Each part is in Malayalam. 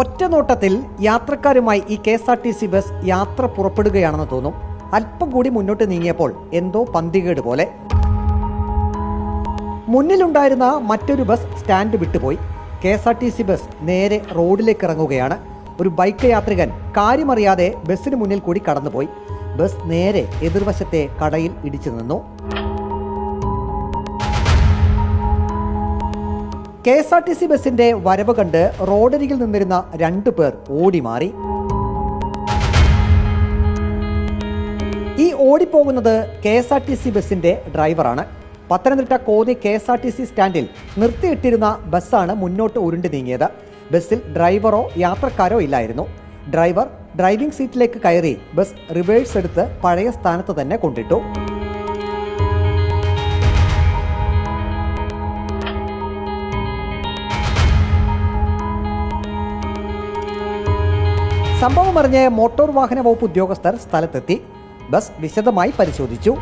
ഒറ്റ നോട്ടത്തിൽ യാത്രക്കാരുമായി ഈ K S R T C bus യാത്ര പുറപ്പെടുകയാണെന്ന് തോന്നും. അല്പം കൂടി മുന്നോട്ട് നീങ്ങിയപ്പോൾ എന്തോ പന്തികേട് പോലെ. മുന്നിലുണ്ടായിരുന്ന മറ്റൊരു ബസ് സ്റ്റാൻഡ് വിട്ടുപോയി. K S R T C bus നേരെ റോഡിലേക്ക് ഇറങ്ങുകയാണ്. ഒരു ബൈക്ക് യാത്രികൻ കാര്യമറിയാതെ ബസ്സിന് മുന്നിൽ കൂടി കടന്നുപോയി. ബസ് നേരെ എതിർവശത്തെ കടയിൽ ഇടിച്ചു നിന്നു. K S R T C ബസിന്റെ വരവ് കണ്ട് റോഡരികിൽ നിന്നിരുന്ന രണ്ടു പേർ ഓടി മാറി ഈ ഓടിപ്പോകുന്നത് K S R T C ബസിന്റെ ഡ്രൈവറാണ്. Pathanamthitta Konni K S R T C സ്റ്റാൻഡിൽ നിർത്തിയിട്ടിരുന്ന ബസ്സാണ് മുന്നോട്ട് ഉരുണ്ട് നീങ്ങിയത്. ബസ്സിൽ ഡ്രൈവറോ യാത്രക്കാരോ ഇല്ലായിരുന്നു. ഡ്രൈവർ ഡ്രൈവിംഗ് സീറ്റിലേക്ക് കയറി ബസ് റിവേഴ്സ് എടുത്ത് പഴയ സ്ഥാനത്ത് തന്നെ കൊണ്ടിട്ടു. സംഭവം അറിഞ്ഞ് മോട്ടോർ വാഹന വകുപ്പ് ഉദ്യോഗസ്ഥർ സ്ഥലത്തെത്തി. ബസ് വിശദമായി പരിശോധിച്ചു.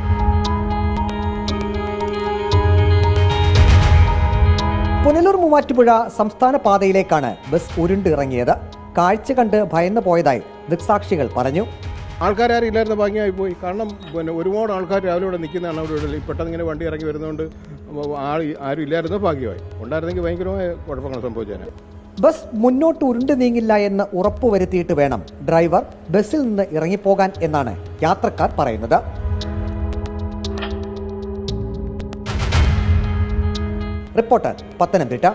പുനലൂർ മൂവാറ്റുപുഴ സംസ്ഥാന പാതയിലേക്കാണ് ബസ് ഉരുണ്ടിറങ്ങിയത്. കാഴ്ച കണ്ട് ഭയന്നു പോയതായി ദൃക്സാക്ഷികൾ പറഞ്ഞു. ആൾക്കാരും ഇല്ലായിരുന്ന ഭാഗ്യമായി പോയി. കാരണം പിന്നെ ഒരുപാട് ആൾക്കാർ രാവിലെ ഇവിടെ നിൽക്കുന്നതാണ് അവിടെ ഇവിടെ പെട്ടെന്ന് ഇങ്ങനെ വണ്ടി ഇറങ്ങി വരുന്നതുകൊണ്ട് ആൾ ആരും ഇല്ലായിരുന്ന ഭാഗ്യമായി. ഉണ്ടായിരുന്നെങ്കിൽ ഭയങ്കരമായ കുഴപ്പങ്ങൾ സംഭവിച്ചേനെ. ബസ് മുന്നോട്ട് ഉരുണ്ടു നീങ്ങില്ല എന്ന് ഉറപ്പുവരുത്തിയിട്ട് വേണം ഡ്രൈവർ ബസ്സിൽ നിന്ന് ഇറങ്ങിപ്പോകാൻ എന്നാണ് യാത്രക്കാർ പറയുന്നത്. റിപ്പോർട്ടർ പത്തനംതിട്ട.